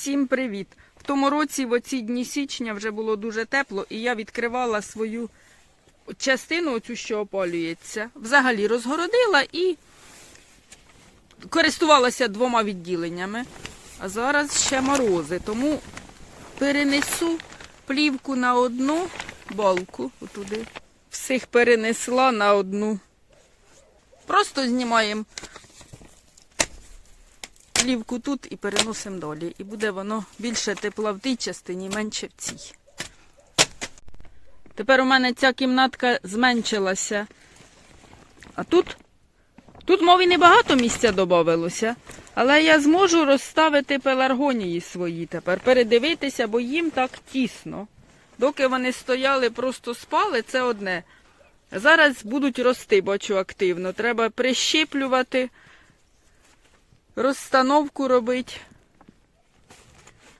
Всім привіт! В тому році, в оці дні січня, вже було дуже тепло, і я відкривала свою частину, оцю, що опалюється, взагалі розгородила і користувалася двома відділеннями. А зараз ще морози, тому перенесу плівку на одну балку отуди. Всіх перенесла на одну. Просто знімаємо плівку тут і переносимо далі. І буде воно більше тепла в тій частині, менше в цій. Тепер у мене ця кімнатка зменшилася. А тут? Тут, мов і небагато місця додавалося, але я зможу розставити пеларгонії свої тепер, передивитися, бо їм так тісно. Доки вони стояли, просто спали, це одне. Зараз будуть рости, бачу активно. Треба прищіплювати, розстановку робити.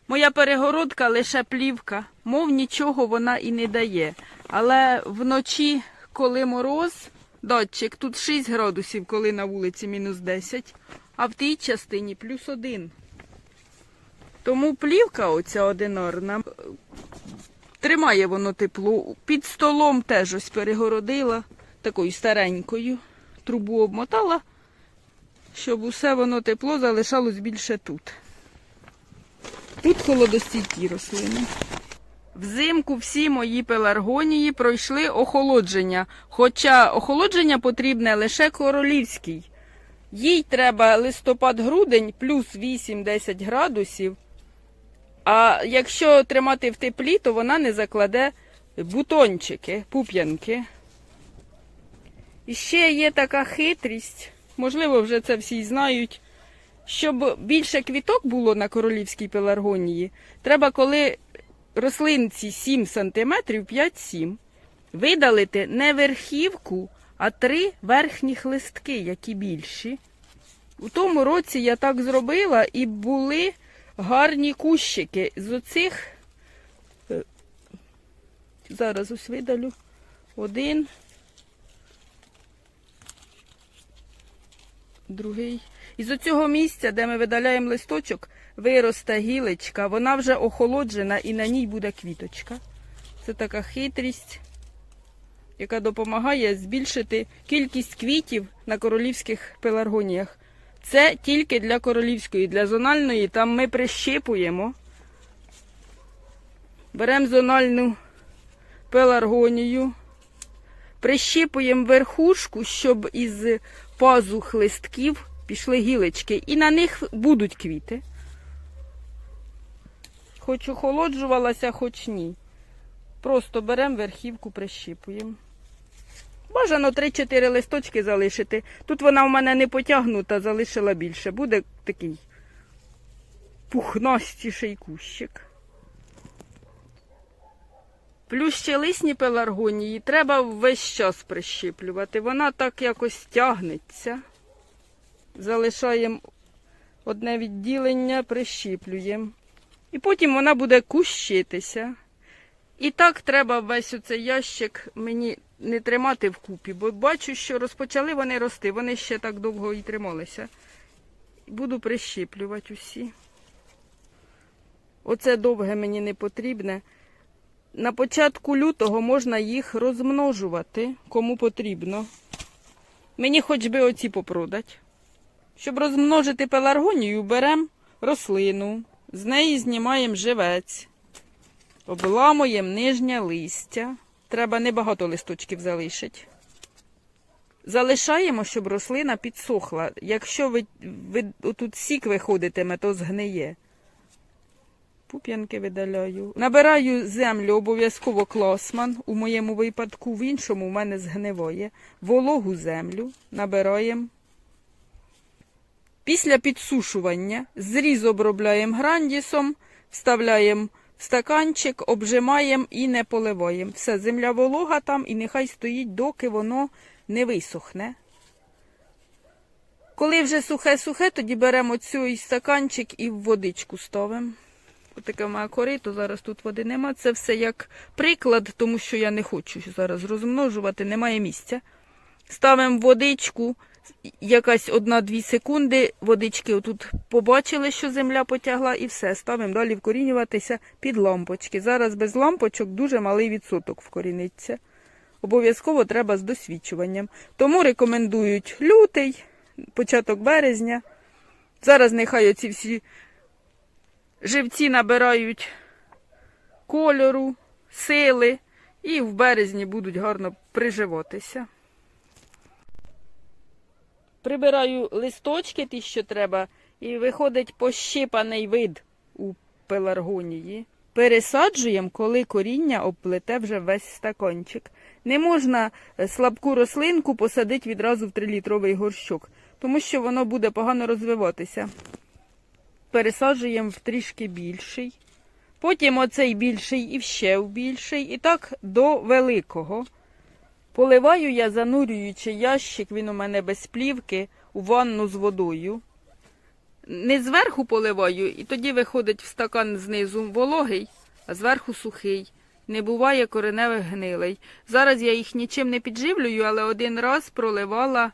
Моя перегородка лише плівка, мов нічого вона і не дає. Але вночі, коли мороз, датчик, тут 6 градусів, коли на вулиці мінус 10, а в тій частині плюс 1. Тому плівка оця одинарна Тримає воно тепло. Під столом теж ось перегородила такою старенькою. Трубу обмотала, щоб усе воно тепло залишалось більше тут. Тут холодостійкі рослини. Взимку всі мої пеларгонії пройшли охолодження, хоча охолодження потрібне лише королівській. Їй треба листопад-грудень плюс 8-10 градусів. А якщо тримати в теплі, то вона не закладе бутончики, пуп'янки. І ще є така хитрість, можливо, вже це всі знають. Щоб більше квіток було на королівській пеларгонії, треба, коли рослинці 7 см, 5-7, видалити не верхівку, а три верхніх листки, які більші. У тому році я так зробила і були гарні кущики. З оцих е, зараз ось видалю один, другий. Із оцього місця, де ми видаляємо листочок, виросте гілочка, вона вже охолоджена і на ній буде квіточка. Це така хитрість, яка допомагає збільшити кількість квітів на королівських пеларгоніях. Це тільки для королівської, для зональної, там ми прищипуємо. Беремо зональну пеларгонію, прищипуємо верхушку, щоб із пазух листків пішли гілочки, і на них будуть квіти. Хоч охолоджувалася, хоч ні. Просто беремо верхівку, прищипуємо. Бажано 3-4 листочки залишити. Тут вона в мене не потягнута, залишила більше. Буде такий пухнастіший кущик. Плюс ще лисні пеларгонії треба весь час прищіплювати. Вона так якось тягнеться. Залишаємо одне відділення, прищіплюємо. І потім вона буде кущитися. І так треба весь оцей ящик мені не тримати вкупі, бо бачу, що розпочали вони рости, вони ще так довго і трималися. Буду прищіплювати усі. Оце довге мені не потрібне. На початку лютого можна їх розмножувати, кому потрібно. Мені хоч би оці попродати. Щоб розмножити пеларгонію, беремо рослину, з неї знімаємо живець. Обламуємо нижнє листя. Треба небагато листочків залишити. Залишаємо, щоб рослина підсохла. Якщо ви, ви тут сік виходитиме, то згниє. Пуп'янки видаляю. Набираю землю обов'язково класман. У моєму випадку, в іншому в мене згниває. Вологу землю набираємо. Після підсушування зріз обробляємо грандісом, вставляємо в стаканчик, обжимаємо і не поливаємо. Все, земля волога там і нехай стоїть, доки воно не висохне. Коли вже сухе-сухе, тоді беремо цей стаканчик і в водичку ставимо. Отаке моє корито, зараз тут води нема. Це все як приклад, тому що я не хочу зараз розмножувати, немає місця. Ставимо водичку, якась одна-дві секунди, водички отут побачили, що земля потягла, і все, ставимо далі вкорінюватися під лампочки. Зараз без лампочок дуже малий відсоток вкоріниться. Обов'язково треба з досвідчуванням. Тому рекомендують лютий, початок березня. Зараз нехай оці всі живці набирають кольору, сили і в березні будуть гарно приживатися. Прибираю листочки, ті, що треба, і виходить пощипаний вид у пеларгонії. Пересаджуємо, коли коріння обплете вже весь стаканчик. Не можна е, слабку рослинку посадити відразу в 3-літровий горщок, тому що воно буде погано розвиватися. Пересаджуємо в трішки більший. Потім оцей більший і ще в більший. І так до великого. Поливаю я, занурюючи ящик, він у мене без плівки, у ванну з водою. Не зверху поливаю, і тоді виходить в стакан знизу вологий, а зверху сухий. Не буває кореневих гнилей. Зараз я їх нічим не підживлюю, але один раз проливала,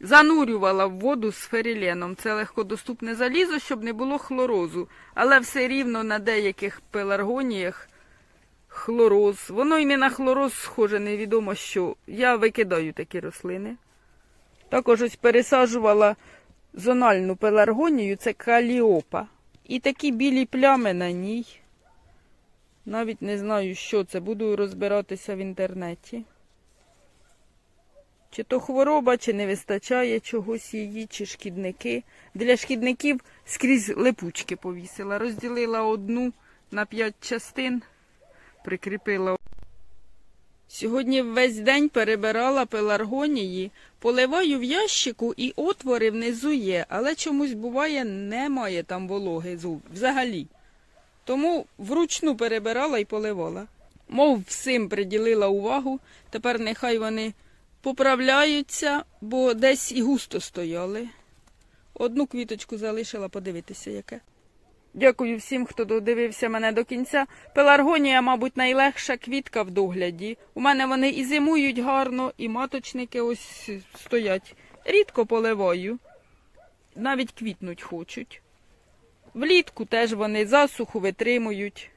занурювала в воду з феріленом. Це легкодоступне залізо, щоб не було хлорозу. Але все рівно на деяких пеларгоніях хлороз. Воно і не на хлороз схоже, невідомо що. Я викидаю такі рослини. Також ось пересаджувала зональну пеларгонію, це каліопа. І такі білі плями на ній. Навіть не знаю, що це. Буду розбиратися в інтернеті. Чи то хвороба, чи не вистачає чогось її, чи шкідники. Для шкідників скрізь липучки повісила. Розділила одну на п'ять частин, прикріпила. Сьогодні весь день перебирала пеларгонії, поливаю в ящику і отвори внизу є, але чомусь буває, немає там вологи взагалі. Тому вручну перебирала і поливала. Мов всім приділила увагу, тепер нехай вони поправляються, бо десь і густо стояли. Одну квіточку залишила подивитися, яке. Дякую всім, хто додивився мене до кінця. Пеларгонія, мабуть, найлегша квітка в догляді. У мене вони і зимують гарно, і маточники ось стоять. Рідко поливаю. Навіть квітнуть хочуть. Влітку теж вони засуху витримують.